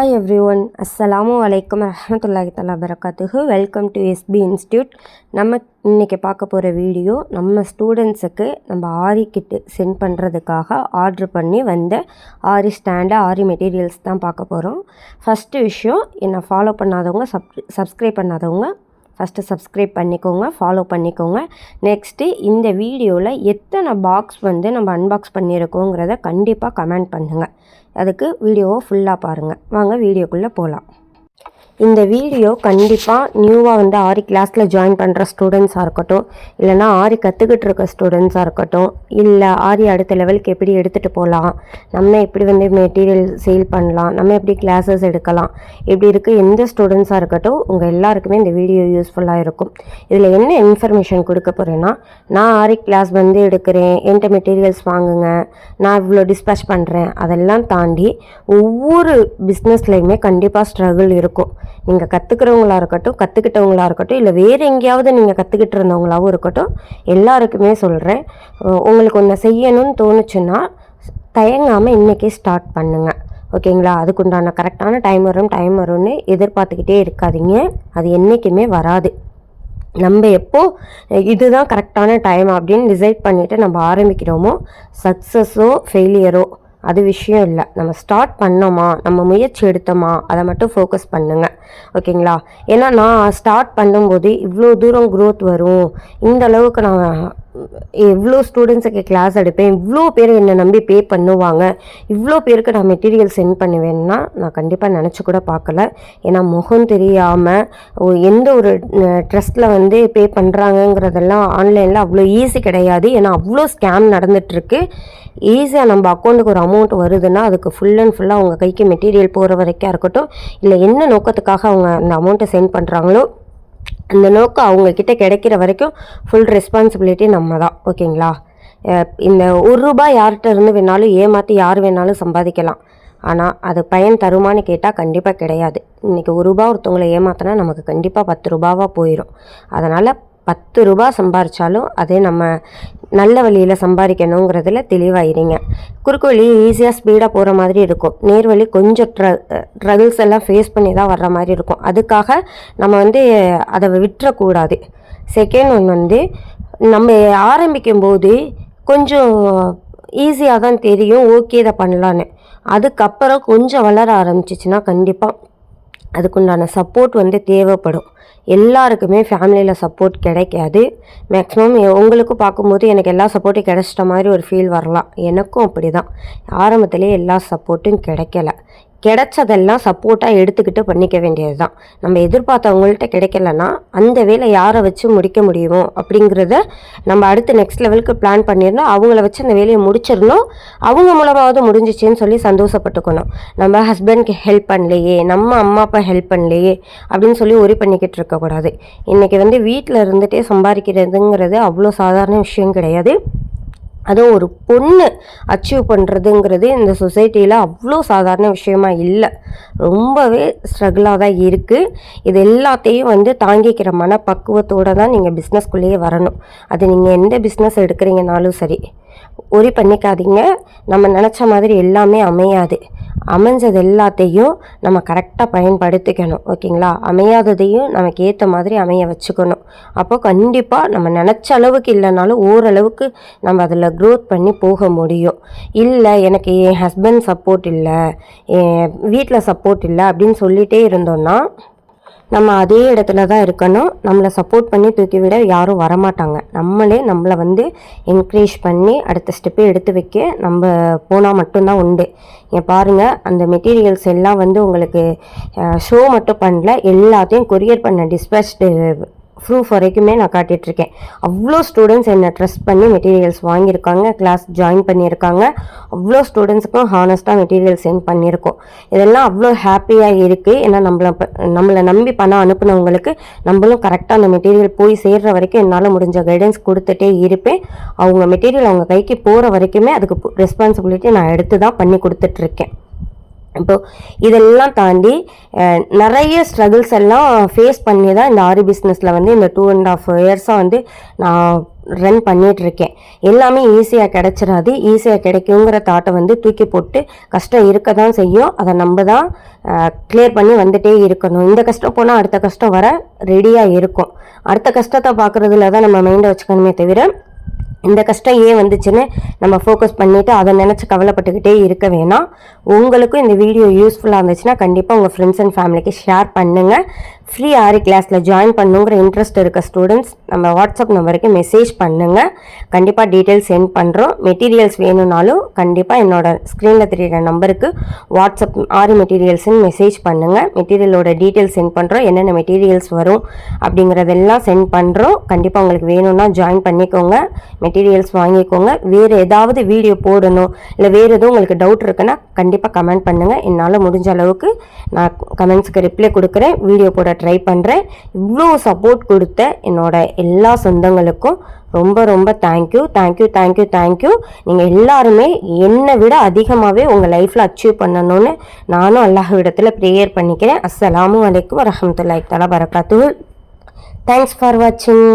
Hi every one அஸ்ஸலாமு அலைக்கும் ரஹமத்துல்லாஹி தலா வரகாத்துஹு வெல்கம் டு எஸ்பி இன்ஸ்டியூட் நம்ம இன்றைக்கி பார்க்க போகிற வீடியோ நம்ம ஸ்டூடெண்ட்ஸுக்கு நம்ம ஆரி கிட்டு சென்ட் பண்ணுறதுக்காக ஆர்டர் பண்ணி வந்த ஆரி ஸ்டாண்டு ஆரி மெட்டீரியல்ஸ் தான் பார்க்க போகிறோம் ஃபஸ்ட்டு விஷயம் என்னை ஃபாலோ பண்ணாதவங்க சப் சப்ஸ்கிரைப் பண்ணாதவங்க ஃபஸ்ட்டு சப்ஸ்கிரைப் பண்ணிக்கோங்க ஃபாலோ பண்ணிக்கோங்க. நெக்ஸ்ட்டு இந்த வீடியோவில் எத்தனை பாக்ஸ் வந்து நம்ம அன்பாக்ஸ் பண்ணியிருக்கோங்கிறத கண்டிப்பாக கமெண்ட் பண்ணுங்கள் அதுக்கு வீடியோவை ஃபுல்லாக பாருங்கள் வாங்க வீடியோக்குள்ளே போகலாம் இந்த வீடியோ கண்டிப்பாக நியூவாக வந்து ஆரி கிளாஸில் ஜாயின் பண்ணுற ஸ்டூடெண்ட்ஸாக இருக்கட்டும் இல்லைனா ஆரி கற்றுக்கிட்டு இருக்க ஸ்டூடெண்ட்ஸாக இருக்கட்டும் இல்லை ஆரி அடுத்த லெவலுக்கு எப்படி எடுத்துகிட்டு போகலாம் நம்ம எப்படி வந்து மெட்டீரியல் சேல் பண்ணலாம் நம்ம எப்படி கிளாஸஸ் எடுக்கலாம் இப்படி இருக்க எந்த ஸ்டூடெண்ட்ஸாக இருக்கட்டும் உங்கள் எல்லாருக்குமே இந்த வீடியோ யூஸ்ஃபுல்லாக இருக்கும். இதில் என்ன இன்ஃபர்மேஷன் கொடுக்க போகிறேன்னா நான் ஆரி கிளாஸ் வந்து எடுக்கிறேன் என்கிட்ட மெட்டீரியல்ஸ் வாங்குங்க நான் இவ்வளோ டிஸ்பேச் பண்ணுறேன் அதெல்லாம் தாண்டி ஒவ்வொரு பிஸ்னஸ்லையுமே கண்டிப்பாக ஸ்ட்ரகிள் இருக்கும். நீங்கள் கற்றுக்கிறவங்களா இருக்கட்டும் கற்றுக்கிட்டவங்களா இருக்கட்டும் இல்லை வேறு எங்கேயாவது நீங்கள் கற்றுக்கிட்டு இருந்தவங்களாவும் இருக்கட்டும் எல்லாருக்குமே சொல்கிறேன் உங்களுக்கு ஒன்று செய்யணும்னு தோணுச்சுன்னா தயங்காமல் இன்றைக்கே ஸ்டார்ட் பண்ணுங்கள் ஓகேங்களா? அதுக்குண்டான கரெக்டான டைம் வரும் டைம் வரும்னு எதிர்பார்த்துக்கிட்டே இருக்காதீங்க. அது என்றைக்குமே வராது. நம்ம எப்போ இதுதான் கரெக்டான டைம் அப்படின்னு டிசைட் பண்ணிவிட்டு நம்ம ஆரம்பிக்கிறோமோ சக்ஸஸோ ஃபெயிலியரோ அது விஷயம் இல்லை. நம்ம ஸ்டார்ட் பண்ணோமா? நம்ம முயற்சி எடுத்தோமா? அதை மட்டும் ஃபோக்கஸ் பண்ணுங்கள் ஓகேங்களா? ஏன்னா நான் ஸ்டார்ட் பண்ணும்போது இவ்வளோ தூரம் க்ரோத் வரும். இந்த அளவுக்கு நான் எவ்வளோ ஸ்டூடெண்ட்ஸுக்கு கிளாஸ் எடுப்பேன் இவ்வளோ பேர் என்னை நம்பி பே பண்ணுவாங்க இவ்வளோ பேருக்கு நான் மெட்டீரியல் சென்ட் பண்ணுவேன்னா நான் கண்டிப்பாக நினச்சி கூட பார்க்கல. ஏன்னா முகம் தெரியாமல் எந்த ஒரு ட்ரஸ்ட்டில் வந்து பே பண்ணுறாங்கங்கிறதெல்லாம் ஆன்லைனில் அவ்வளோ ஈஸி கிடையாது. ஏன்னா அவ்வளோ ஸ்கேம் நடந்துகிட்ருக்கு ஈஸியாக நம்ம அக்கௌண்ட்டுக்கு ஒரு அமௌண்ட் வருதுன்னா அதுக்கு ஃபுல் அண்ட் ஃபுல்லாக அவங்க கைக்கு மெட்டீரியல் போகிற வரைக்கும் இருக்கட்டும் இல்லை என்ன நோக்கத்துக்காக அவங்க அந்த அமௌண்ட்டை சென்ட் பண்ணுறாங்களோ அந்த நோக்கம் அவங்கக்கிட்ட கிடைக்கிற வரைக்கும் ஃபுல் ரெஸ்பான்சிபிலிட்டி நம்ம தான் ஓகேங்களா இந்த ஒரு ரூபாய் யார்கிட்ட இருந்து வேணாலும் ஏமாற்றி யார் வேணாலும் சம்பாதிக்கலாம். ஆனால் அது பயன் தருமான்னு கேட்டால் கண்டிப்பாக கிடையாது. இன்றைக்கி ஒரு ரூபா ஒருத்தவங்களை ஏமாத்தினா நமக்கு கண்டிப்பாக பத்து ரூபாவாக போயிடும் அதனால் பத்து ரூபா சம்பாரித்தாலும் அதே நம்ம நல்ல வழியில் சம்பாதிக்கணுங்கிறதுல தெளிவாயிருங்க. குறுக்கு வழி ஈஸியாக ஸ்பீடாக போகிற மாதிரி இருக்கும். நேர்வழி கொஞ்சம் ட்ர ட்ரகிள்ஸ் எல்லாம் ஃபேஸ் பண்ணி தான் வர்ற மாதிரி இருக்கும். அதுக்காக நம்ம வந்து அதை விட்டுறக்கூடாது. செகண்ட் ஒன் வந்து நம்ம ஆரம்பிக்கும் போது கொஞ்சம் ஈஸியாக தான் தெரியும். ஓகே இதை பண்ணலான்னு. அதுக்கப்புறம் கொஞ்சம் வளர ஆரம்பிச்சிச்சின்னா கண்டிப்பாக அதுக்குண்டான சப்போர்ட் வந்து தேவைப்படும். எல்லாருக்குமே ஃபேமிலியில் சப்போர்ட் கிடைக்காது. மேக்ஸிமம் உங்களுக்கும் பார்க்கும்போது எனக்கு எல்லா சப்போர்ட்டும் கிடைச்சிட்ட மாதிரி ஒரு ஃபீல் வரலாம். எனக்கும் அப்படி தான் ஆரம்பத்துலேயே எல்லா சப்போர்ட்டும் கிடைக்கல. கிடைச்சதெல்லாம் சப்போர்ட்டாக எடுத்துக்கிட்டு பண்ணிக்க வேண்டியது தான் நம்ம எதிர்பார்த்தவங்கள்ட்ட கிடைக்கலன்னா அந்த வேலை யாரை வச்சு முடிக்க முடியுமோ அப்படிங்கிறத நம்ம அடுத்து நெக்ஸ்ட் லெவலுக்கு பிளான் பண்ணிடணும். அவங்கள வச்சு அந்த வேலையை முடிச்சிடணும். அவங்க மூலமாவது முடிஞ்சிச்சின்னு சொல்லி சந்தோஷப்பட்டுக்கணும். நம்ம ஹஸ்பண்ட்க்கு ஹெல்ப் பண்ணலையே நம்ம அம்மா அப்பா ஹெல்ப் பண்ணலையே அப்படின்னு சொல்லி ஒரி பண்ணிக்கிட்டு இருக்கக்கூடாது. இன்றைக்கி வந்து வீட்டில் இருந்துகிட்டே சம்பாதிக்கிறதுங்கிறது அவ்வளோ சாதாரண விஷயம் கிடையாது. அதுவும் ஒரு பொண்ணு அச்சீவ் பண்ணுறதுங்கிறது இந்த சொசைட்டியில் அவ்வளோ சாதாரண விஷயமா இல்லை. ரொம்பவே ஸ்ட்ரகிளாக தான் இருக்குது இது எல்லாத்தையும் வந்து தாங்கிக்கிற மனப்பக்குவத்தோடு தான் நீங்கள் பிஸ்னஸ்குள்ளேயே வரணும். அது நீங்கள் எந்த பிஸ்னஸ் எடுக்கிறீங்கனாலும் சரி. ஒரி பண்ணிக்காதீங்க. நம்ம நினச்ச மாதிரி எல்லாமே அமையாது. அமைஞ்சது எல்லாத்தையும் நம்ம கரெக்டாக பயன்படுத்திக்கணும் ஓகேங்களா? அமையாததையும் நமக்கு ஏற்ற மாதிரி அமைய வச்சுக்கணும். அப்போ கண்டிப்பாக நம்ம நினச்ச அளவுக்கு இல்லைனாலும் ஓரளவுக்கு நம்ம அதில் க்ரோத் பண்ணி போக முடியும். இல்லை எனக்கு என் ஹஸ்பண்ட் சப்போர்ட் இல்லை என் வீட்டில் சப்போர்ட் இல்லை அப்படின்னு சொல்லிகிட்டே இருந்தோன்னா நம்ம அதே இடத்துல தான் இருக்கணும். நம்மளை சப்போர்ட் பண்ணி தூக்கி விட யாரும் வரமாட்டாங்க. நம்மளே நம்மளை வந்து என்கரேஜ் பண்ணி அடுத்த ஸ்டெப்பை எடுத்து வைக்க நம்ம போனால் மட்டும்தான் உண்டு. இங்கே பாருங்கள் அந்த மெட்டீரியல்ஸ் எல்லாம் வந்து உங்களுக்கு ஷோ மட்டும் பண்ணல எல்லாத்தையும் கொரியர் பண்ண டிஸ்பேச்டு ப்ரூஃப் வரைக்குமே நான் காட்டிகிட்ருக்கேன் அவ்வளோ ஸ்டூடெண்ட்ஸ் என்னை ட்ரெஸ்ட் பண்ணி மெட்டீரியல்ஸ் வாங்கியிருக்காங்க கிளாஸ் ஜாயின் பண்ணியிருக்காங்க. அவ்வளோ ஸ்டூடெண்ட்ஸுக்கும் ஹானஸ்ட்டாக மெட்டீரியல் சென்ட் பண்ணியிருக்கோம். இதெல்லாம் அவ்வளோ ஹாப்பியாக இருக்குது ஏன்னா நம்மளை நம்மளை நம்பி பணம் அனுப்புனவங்களுக்கு நம்மளும் கரெக்டாக அந்த மெட்டீரியல் போய் சேர்கிற வரைக்கும் என்னால் முடிஞ்ச கைடன்ஸ் கொடுத்துட்டே இருப்பேன். அவங்க மெட்டீரியல் அவங்க கைக்கு போகிற வரைக்குமே அதுக்கு ரெஸ்பான்சிபிலிட்டி நான் எடுத்து தான் பண்ணி கொடுத்துட்ருக்கேன் இப்போ இதெல்லாம் தாண்டி நிறைய ஸ்ட்ரகிள்ஸ் எல்லாம் ஃபேஸ் பண்ணி தான் இந்த ஆரி பிஸ்னஸில் வந்து இந்த டூ அண்ட் ஆஃப் இயர்ஸாக வந்து நான் ரன் பண்ணிட்டு இருக்கேன் எல்லாமே ஈஸியாக கிடைச்சிடாது ஈஸியாக கிடைக்குங்கிற தாட்டை வந்து தூக்கி போட்டு கஷ்டம் இருக்க தான் செய்யும். அதை நம்ம தான் கிளியர் பண்ணி வந்துட்டே இருக்கணும். இந்த கஷ்டம் போனால் அடுத்த கஷ்டம் வர ரெடியாக இருக்கும். அடுத்த கஷ்டத்தை பார்க்குறதுல தான் நம்ம மைண்டை வச்சுக்கணுமே தவிர இந்த கஷ்டம் ஏன் வந்துச்சுன்னு நம்ம ஃபோக்கஸ் பண்ணிவிட்டு அதை நினச்சி கவலைப்பட்டுக்கிட்டே இருக்க வேணாம். உங்களுக்கும் இந்த வீடியோ யூஸ்ஃபுல்லாக இருந்துச்சுன்னா கண்டிப்பாக உங்கள் ஃப்ரெண்ட்ஸ் அண்ட் ஃபேமிலிக்கு ஷேர் பண்ணுங்கள் ஃப்ரீ ஆரி கிளாஸில் ஜாயின் பண்ணுங்கிற இன்ட்ரெஸ்ட் இருக்க ஸ்டூடெண்ட்ஸ் நம்ம வாட்ஸ்அப் நம்பருக்கு மெசேஜ் பண்ணுங்கள் கண்டிப்பாக டீட்டெயில்ஸ் சென்ட் பண்ணுறோம் மெட்டீரியல்ஸ் வேணும்னாலும் கண்டிப்பாக என்னோட ஸ்க்ரீனில் தெரியிற நம்பருக்கு வாட்ஸ்அப் ஆரி மெட்டீரியல்ஸ்னு மெசேஜ் பண்ணுங்கள் மெட்டீரியலோட டீட்டெயில்ஸ் சென்ட் பண்ணுறோம் என்னென்ன மெட்டீரியல்ஸ் வரும் அப்படிங்கிறதெல்லாம் சென்ட் பண்ணுறோம் கண்டிப்பாக உங்களுக்கு வேணும்னா ஜாயின் பண்ணிக்கோங்க. மெட்டீரியல்ஸ் வாங்கிக்கோங்க. வேறு ஏதாவது வீடியோ போடணும் இல்லை வேறு எதுவும் உங்களுக்கு டவுட் இருக்குன்னா கண்டிப்பாக கமெண்ட் பண்ணுங்கள் என்னால் முடிஞ்ச அளவுக்கு நான் கமெண்ட்ஸ்க்கு ரிப்ளை கொடுக்குறேன். வீடியோ போட ட்ரை பண்ணுறேன் இவ்வளோ சப்போர்ட் கொடுத்த என்னோட எல்லா சொந்தங்களுக்கும் ரொம்ப ரொம்ப தேங்க்யூ தேங்க்யூ தேங்க்யூ தேங்க்யூ நீங்கள் எல்லாருமே என்னை விட அதிகமாகவே உங்கள் லைஃப்பில் அச்சீவ் பண்ணணும்னு நானும் அல்லாஹ் இடத்துல ப்ரேயர் பண்ணிக்கிறேன். அஸ்ஸலாமு அலைக்கும் வரஹமத்துல்லாஹி தலா வரகாத்து தேங்க்ஸ் ஃபார் வாட்சிங்